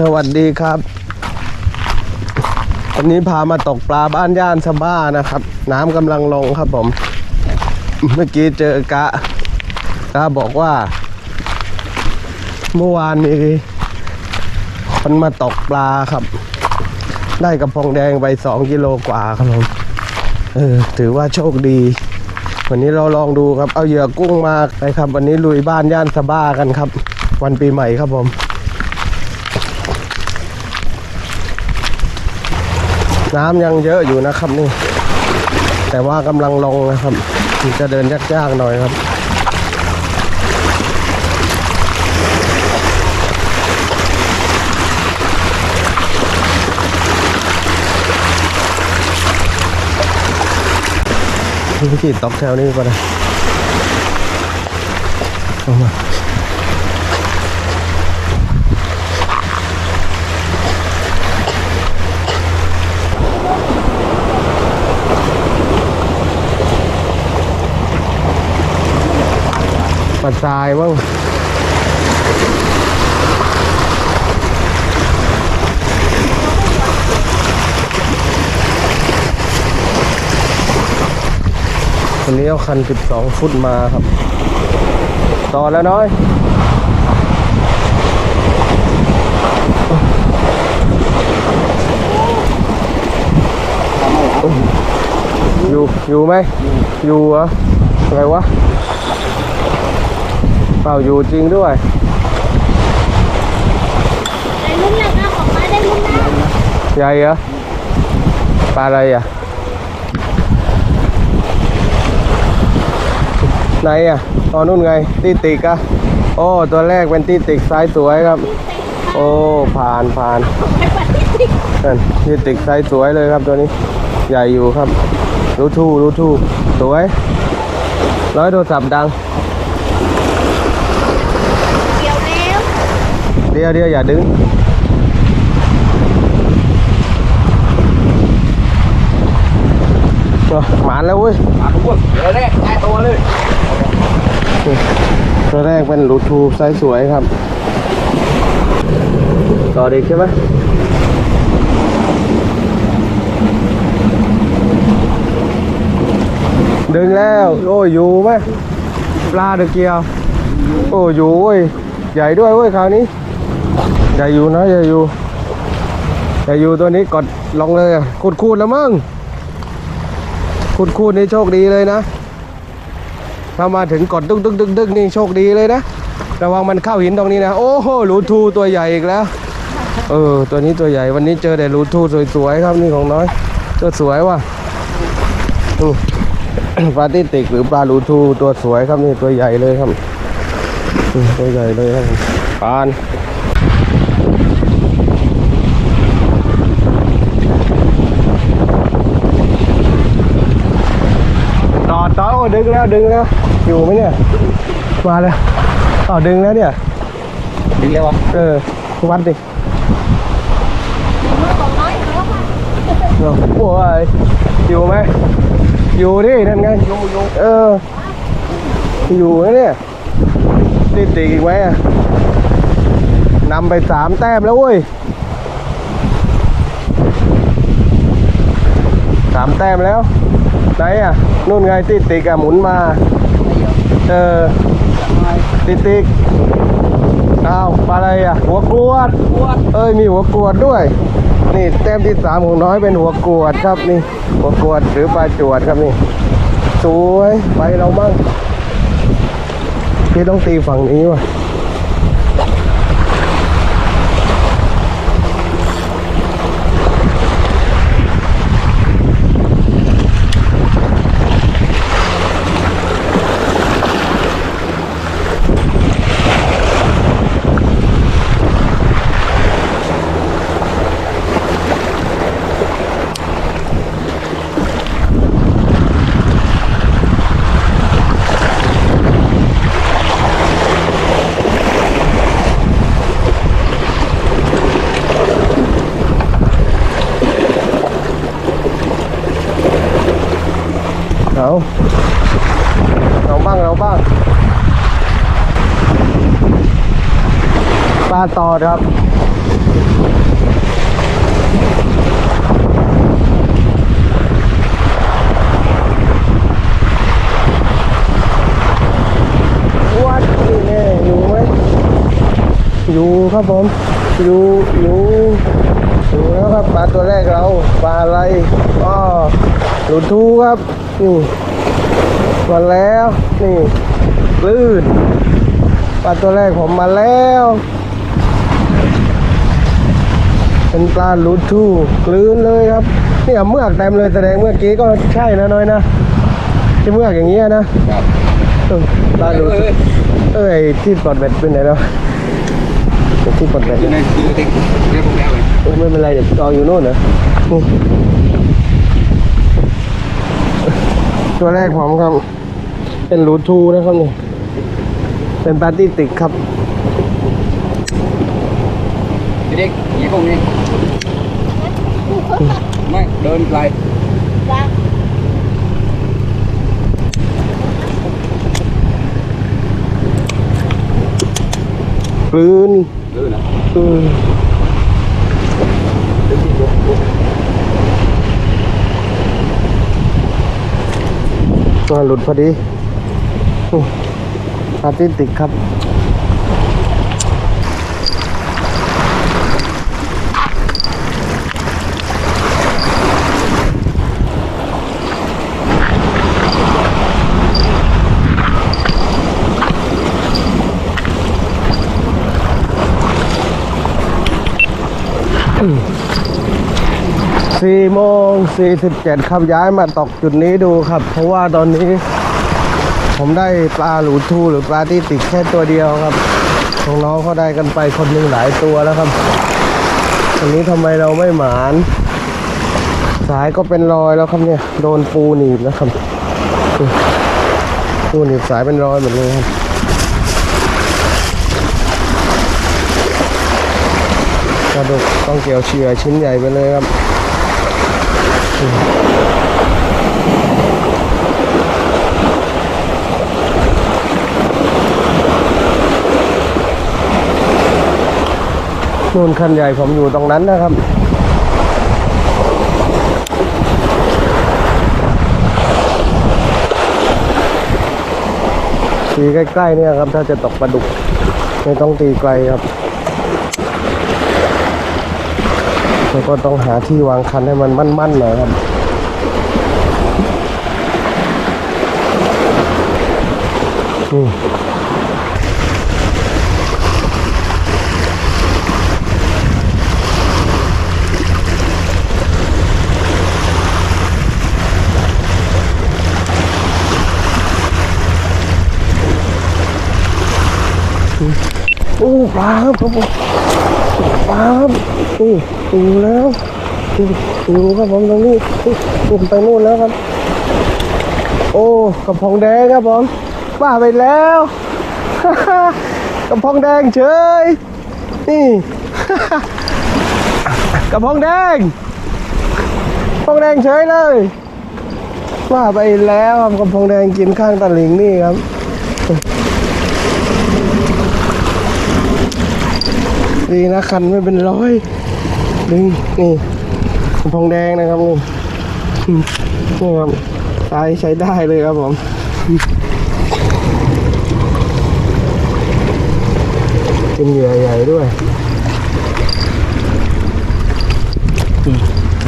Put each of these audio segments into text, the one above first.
สวัสดีครับ วันนี้พามาตกปลาบ้านย่านสะบ้านะครับ น้ำกำลังลงครับผม เมื่อกี้เจอกะกะบอกว่า เมื่อวานมีคนมาตกปลาครับ ได้กระพงแดงไปสองกิโลกว่าครับผมเออถือว่าโชคดี วันนี้เราลองดูครับ เอาเหยื่อกุ้งมาไปครับ วันนี้ลุยบ้านย่านสะบ้ากันครับ วันปีใหม่ครับผม น้ำยังเยอะอยู่นะครับนี่ แต่ว่ากำลังลงนะครับ จะเดินยากๆหน่อยครับพี่ขีดตอกแถวนี้ก็ได้เอามา ปัดทรายบ้างวันนี้เอาคัน 12 ฟุตมาครับ ต่อแล้วน้อยอยู่อยู่ไหมอยู่เหรออะไรวะ เปล่าอยู่จริงด้วยได้ลุ้นแล้วนะออกมาได้ลุ้นแล้วใหญ่เหรอปลาอะไรอะไหนอะตอนนู่นไงตีติกอะโอ้ตัวแรกเป็นตีติกไซส์สวยครับ โอ้ผ่านผ่านนั่นตีติกไซส์สวยเลยครับตัวนี้ ใหญ่อยู่ครับ รู้ทูรู้ทูสวยร้อยโทรศัพท์ดัง เรียวแล้วเดี๋ยวเดี๋ยวอย่าดึงเอาหมานแล้วเว้ยมาทุกคนเดี๋ยวแรกได้ตัวเลยตัวแรกเป็นรูทูไซส์สวยครับ ต่อเด็กใช่ไหมดึงแล้ว โอ้ย อยู่ไหมปลาเดือเกียว โอ้อยู่เว้ย ใหญ่ด้วยเว้ยคราวนี้ ใหญ่อยู่นะใหญ่อยู่ใหญ่อยู่ตัวนี้กดลงเลยคูดคูดแล้วมั้งคูดคูดนี่โชคดีเลยนะ ถ้ามาถึงกดดึกดึกดึกดึกนี่โชคดีเลยนะระวังมันเข้าหินตรงนี้นะ โอ้โหลูทูตัวใหญ่อีกแล้ว เออ ตัวนี้ตัวใหญ่วันนี้เจอแต่ลูทูสวยๆครับนี่ของน้อยตัวสวยว่ะปลาติติกหรือปลาลูทูตัวสวยครับนี่ตัวใหญ่เลยครับตัวใหญ่เลยครับปานต่อต่อโอ้ ดึงแล้วดึงแล้ว อยู่ไหมเนี่ย มาแล้วต่อดึงแล้วเนี่ย ดึงเลยวะเออ วัดดิมือของน้อยแล้วค่ะโอ้ยอยู่ไหม อยู่ดินั่นไงโยโย่เออ อยู่นะเนี่ยติดติดอีกไหมอะนำไปสามแต้มแล้วเว้ยสามแต้มแล้ว ไหนอะนู่นไงติดติดอะหมุนมา เออติดติดอ้าวปลาอะไรอะ หัวกรวด เอ้ยมีหัวกรวดด้วย นี่แต้มที่สามของน้อยเป็นหัวกรวดครับนี่ หัวกรวดหรือปลาจวดครับนี่ สวยไปเรามั่งพี่ต้องตีฝั่งนี้ว่ะ เอาเราบ้างเราบ้างปลาตอ ดครับ วัดนี่แน่อยู่ไหมอยู่ครับผม อยู่อยู่อยู่แล้วครับปลาตัวแรกเราปลาอะไรก็หลุดทูครับนี่มาแล้วนี่ลื่นปลาตัวแรกผมมาแล้ว เป็นปลาหลุดทูกลืนเลยครับเนี่ยเมือกเต็มเลยแสดงเมื่อกี้ก็ใช่นะน้อยนะที่เมือกอย่างเงี้ยนะครับเออปลาหลุดเอ้ยเอ้ยที่ปลดเบ็ดเป็นไหนแล้วที่ปลดเบ็ดอยู่ในอยู่ในเรียกผมแล้วเลยเออไม่เป็นไรเดี๋ยวรออยู่นู่นนะนี่ตัวแรกผมครับ เป็นรูทูนะครับนี่เป็นปาร์ตี้ติกครับเด็กยี่ห้อนี้ ไม่เดินไกลจ้าปืนเดินนะอืมตัวหลุดพอดีอืมปาร์ตี้ติกครับ สี่โมงสี่สิบเจ็ดครับย้ายมาตกจุดนี้ดูครับ เพราะว่าตอนนี้ ผมได้ปลาหลูทูหรือปลาที่ติดแค่ตัวเดียวครับของน้องเขาได้กันไปคนหนึ่งหลายตัวแล้วครับวันนี้ทำไมเราไม่หมาน สายก็เป็นรอยแล้วครับเนี่ย โดนปูหนีบนะครับปูหนีบสายเป็นรอยหมดเลยครับกระดูกต้องเกี่ยวเฉียชิ้นใหญ่ไปเลยครับ นู่นคันใหญ่ผมอยู่ตรงนั้นนะครับตีใกล้ๆเนี่ยครับ ถ้าจะตกปลาดุก ไม่ต้องตีไกลครับ แล้วก็ต้องหาที่วางคันให้มันมั่นๆหน่อยครับอืมโอ้ปลาครับผมปลาครับนี่ อยู่แล้วนี่อยู่ครับผมตรงนี้นี่ผมไปนู่นแล้วครับ โอ้กระพงแดงครับผมป้าไปแล้วกระพงแดงเฉยนี่กระพงแดงกระพงแดงเฉยเลย ว่าไปแล้วครับกระพงแดงกินข้างตะหลิงนี่ครับดีนะคันไม่เป็นร้อย ดึงนี่ทองแดงนะครับนี่มนี่ครับตายใช้ได้เลยครับผมเป็นเหยื่อใหญ่ด้วย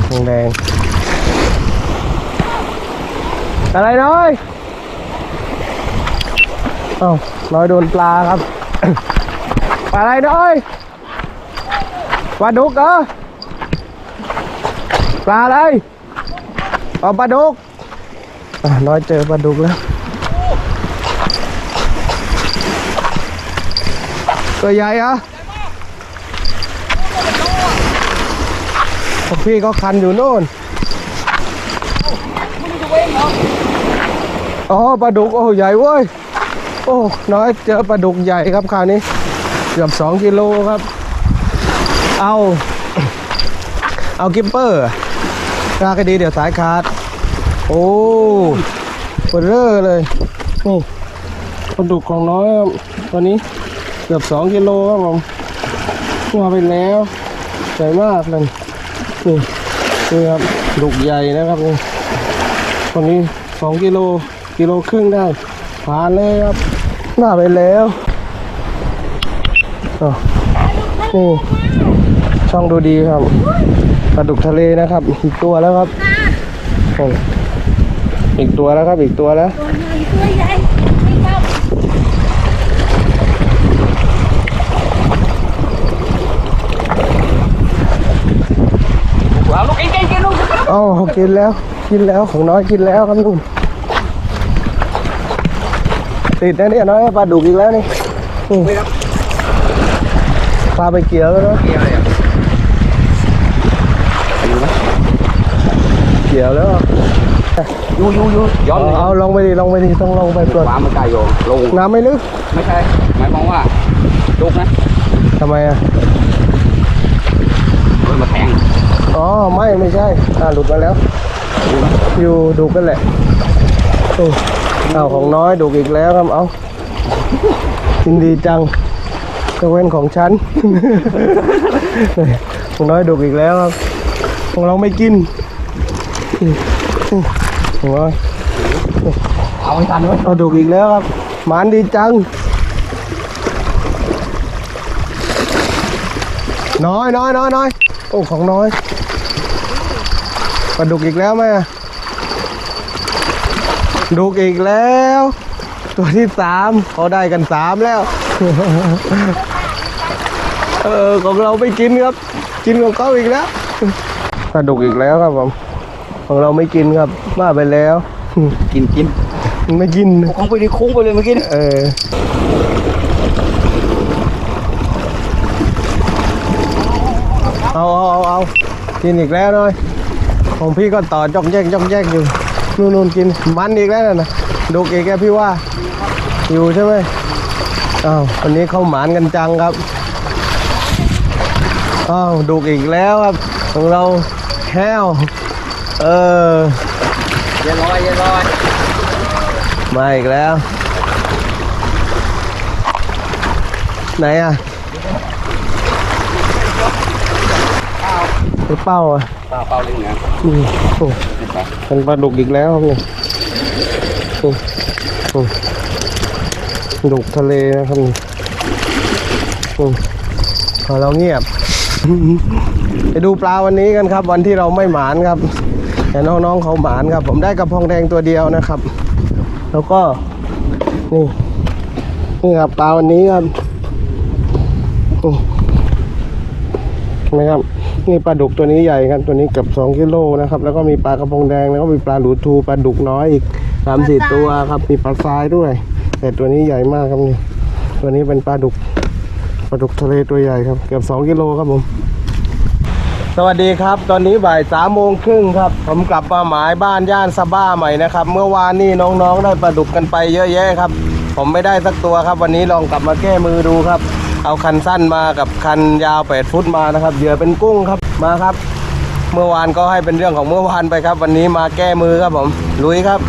ทองแดง อะไรน้อยเอ้าน้อยโดนปลาครับ ปลาอะไรน้อยปลาดุกเหรอ ปลาอะไรเอาปลาดุกน้อยเจอปลาดุกแล้ว ตัวใหญ่อพวกพี่ก็คันอยู่โน่นอ๋อปลาดุก โอ้ใหญ่เว้ย โอ้ น้อยเจอปลาดุกใหญ่ครับคราวนี้ เกือบสองกิโลครับ เอา เอากิปเปอร์ รากให้ดีเดี๋ยวสายขาด โอ้เบลเลอร์เลย นี่ปลาดุกของน้อยครับตอนนี้เกือบสองกิโลครับผมมาไปแล้วใหญ่มากเลยนี่นี่ครับดุกใหญ่นะครับนี่คนนี้สองกิโลกิโลครึ่งได้ผ่านเลยครับหน้าไปแล้วอ๋อนี่ช่องดูดีครับ ปลาดุกทะเลนะครับ อีกตัวแล้วครับโอ้อีกตัวแล้วครับ อีกตัวแล้วตัวใหญ่ตัวใหญ่ไม่เข้าเอาลูกกินกินกินลูกอ๋อกินแล้ว กินแล้วของน้อยกินแล้วครับนุ่นติดนะเนี่ยน้อยปลาดุกอีกแล้วนี่นี่ไม่ครับปลาไปเกี่ยวแล้วนะเกี่ยวเลยอะอยู่ไหม เกี่ยวแล้วอยู่อยู่อยู่ย้อนเอาเลยเอาลงไปดิลงไปดิต้องลงไปตรวจขวามันไกลโยงลงน้ำไม่ลึกไม่ใช่หมายความว่าลูกนะทำไมอะเฮ้ยมาแทงอ๋อไม่ไม่ใช่อ่าหลุดมาแล้วอยู่ไหมอยู่ดุกันแหละโอ้เอาของน้อยดุกอีกแล้วครับเอายินดีจังก็เว้นของฉันของน้อยดุกอีกแล้วครับของเราไม่กิน ของน้อยเอาให้ทันด้วยเอาดุกอีกแล้วครับ หมานดีจัง น้อยน้อยน้อยน้อยโอ้ของน้อยปลาดุกอีกแล้วไหมอะดุกอีกแล้ว ตัวที่สามเขาได้กันสามแล้ว เออของเราไม่กินครับ กินของเขาอีกแล้วปลาดุกอีกแล้วครับผม ของเราไม่กินครับว่าไปแล้ว กินกินไม่กินคงไปดิคุ้งไปเลยเมื่อกี้เออเอาเอาเอาเอากินอีกแล้วหน่อย ของพี่ก็ต่อจ้องแยกจ้องแยกอยู่นู่นนู่นกินมันอีกแล้วนะดูเกแกพี่ว่า อยู่ใช่ไหมอ้าววันนี้เข้าหมานกันจังครับอ้าวดูอีกแล้วครับของเราแห้ว เออเย็นลอยเย็นลอยมาอีกแล้ว ไหนอะไปเป้าอะเปล่าเปล่าเรื่องนะอืมโอ้เป็นปลาดุกอีกแล้วครับนี่โอ้โอ้ดุกทะเลนะครับนี่โอ้พอเราเงียบ ไปดูปลาวันนี้กันครับ วันที่เราไม่หมานครับ แต่น้องๆเขาหมานครับ ผมได้กระพงแดงตัวเดียวนะครับ แล้วก็นี่นี่ครับปลาวันนี้ครับนี่เห็นะครับนี่ปลาดุกตัวนี้ใหญ่ครับ ตัวนี้เกือบสองกิโลนะครับ แล้วก็มีปลากระพงแดงแล้วก็มีปลาหลูทูปลาดุกน้อยอีกสามสี่ตัวครับ มีปลาทรายด้วย แต่ตัวนี้ใหญ่มากครับนี่ตัวนี้เป็นปลาดุก ปลาดุกทะเลตัวใหญ่ครับ เกือบสองกิโลครับผม สวัสดีครับ ตอนนี้บ่ายสามโมงครึ่งครับ ผมกลับมาหมายบ้านย่านสะบ้าใหม่นะครับ เมื่อวานนี่น้องๆได้ปลาดุกกันไปเยอะแยะครับ ผมไม่ได้สักตัวครับ วันนี้ลองกลับมาแก้มือดูครับ เอาคันสั้นมากับคันยาว8ฟุตมานะครับ เหยื่อเป็นกุ้งครับ มาครับ เมื่อวานก็ให้เป็นเรื่องของเมื่อวานไปครับ วันนี้มาแก้มือครับผม ลุยครับ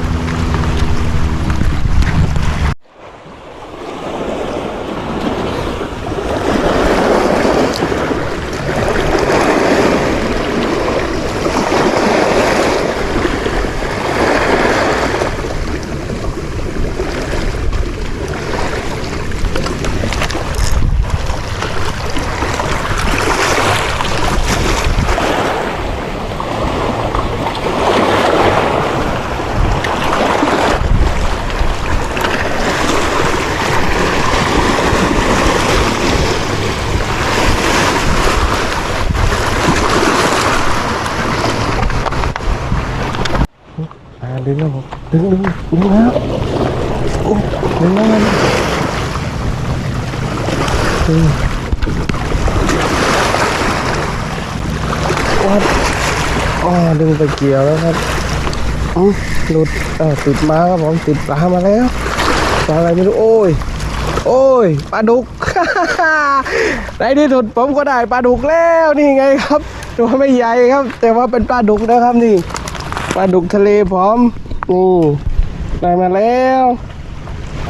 ดึงดึงดึงแล้วโอ้ดึงแล้วดึงวัดอ๋อดึงไปเกี่ยวแล้วครับอืมหลุดเออติดมาครับผมติดปลามาแล้วปลาอะไรไม่รู้โอ้ยโอ้ยปลาดุกในที่สุดผมก็ได้ปลาดุกแล้วนี่ไงครับ ตัวไม่ใหญ่ครับ แต่ว่าเป็นปลาดุกนะครับนี่ปลาดุกทะเลพร้อม นี่ได้มาแล้ว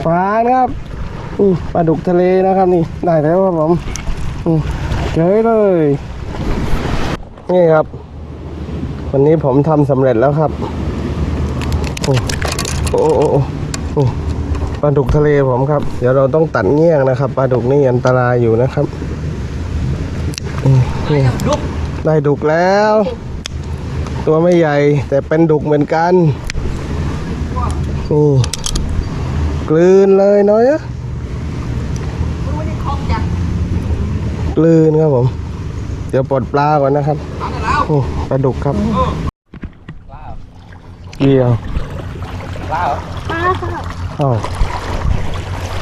ฟานครับอืมปลาดุกทะเลนะครับนี่ได้แล้วครับผมอืมเจอเลย นี่ครับ วันนี้ผมทำสำเร็จแล้วครับโอ้โอ้โอ้ปลาดุกทะเลผมครับ เดี๋ยวเราต้องตัดเงี้ยงนะครับปลาดุกนี่อันตรายอยู่นะครับนี่ได้ดุกแล้ว ตัวไม่ใหญ่แต่เป็นดุกเหมือนกัน นี่กลืนเลยน้อยอะกลืนครับผม เดี๋ยวปลดปลาก่อนนะครับโอ้ปลาดุกครับเกี่ยวปลาเหรอปลาค่ะอ้าว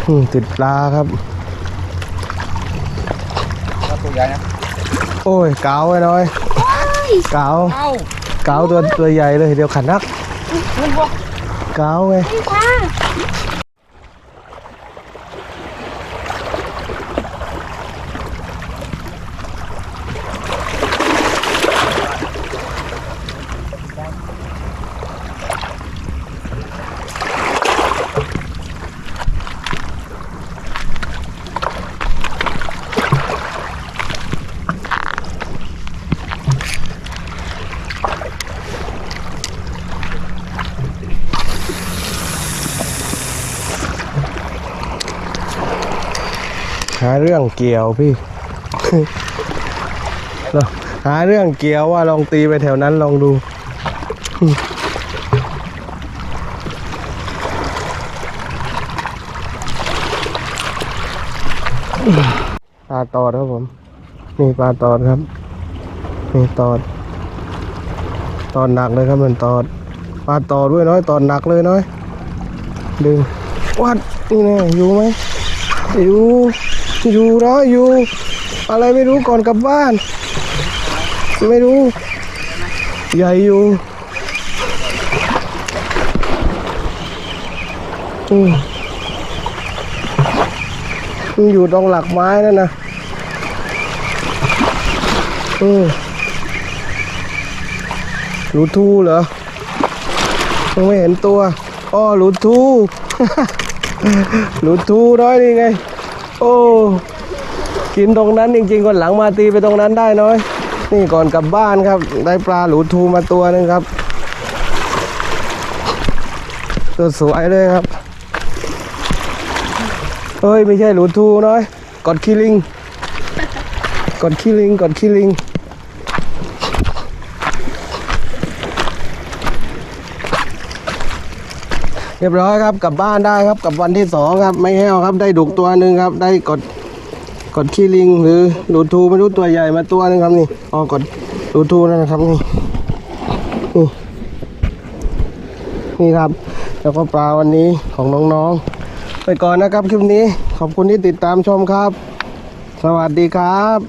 อืมติดปลาครับปลาตัวใหญ่นะโอ้ยเก๋าไอ้น้อยเก๋าเอ้าเก๋าตัวตัวใหญ่เลยเดี๋ยวขันนักเก๋าไง เรื่องเกี่ยวพี่ หาเรื่องเกี่ยวว่าลองตีไปแถวนั้นลองดู ปลาตอดครับผมนี่ปลาตอดครับนี่ตอด ตอดหนักเลยครับมันตอดปลาตอดด้วยน้อยตอดหนักเลยน้อยดึงวัดนี่แน่อยู่ไหมอยู่ อยู่นะอยู่ อะไรไม่รู้ก่อนกลับบ้าน ไม่รู้ ใหญ่อยู่อืมมันอยู่ตรงหลักไม้นั่นนะอืมหลูทูเหรอยังไม่เห็นตัว อ้อหลูทู หลูทูน้อยนี่ไง โอ้กินตรงนั้นจริงๆคนหลังมาตีไปตรงนั้นได้น้อย นี่ก่อนกลับบ้านครับ ได้ปลาหลูทูมาตัวนึงครับตัวสวยเลยครับเฮ้ยไม่ใช่หลูทูน้อยกดคิลิงกดคิลิงกดคิลิง เรียบร้อยครับกลับบ้านได้ครับกับวันที่สองครับ ไม่แห้วครับ ได้ดุกตัวหนึ่งครับ ได้กดกดขี้ลิง หรือหลูทูไม่รู้ตัวใหญ่มาตัวหนึ่งครับนี่อ๋อกดหลูทูนั่นนะครับนี่นี่นี่ครับ แล้วก็ปลาวันนี้ของน้องๆ ไปก่อนนะครับคลิปนี้ขอบคุณที่ติดตามชมครับ สวัสดีครับ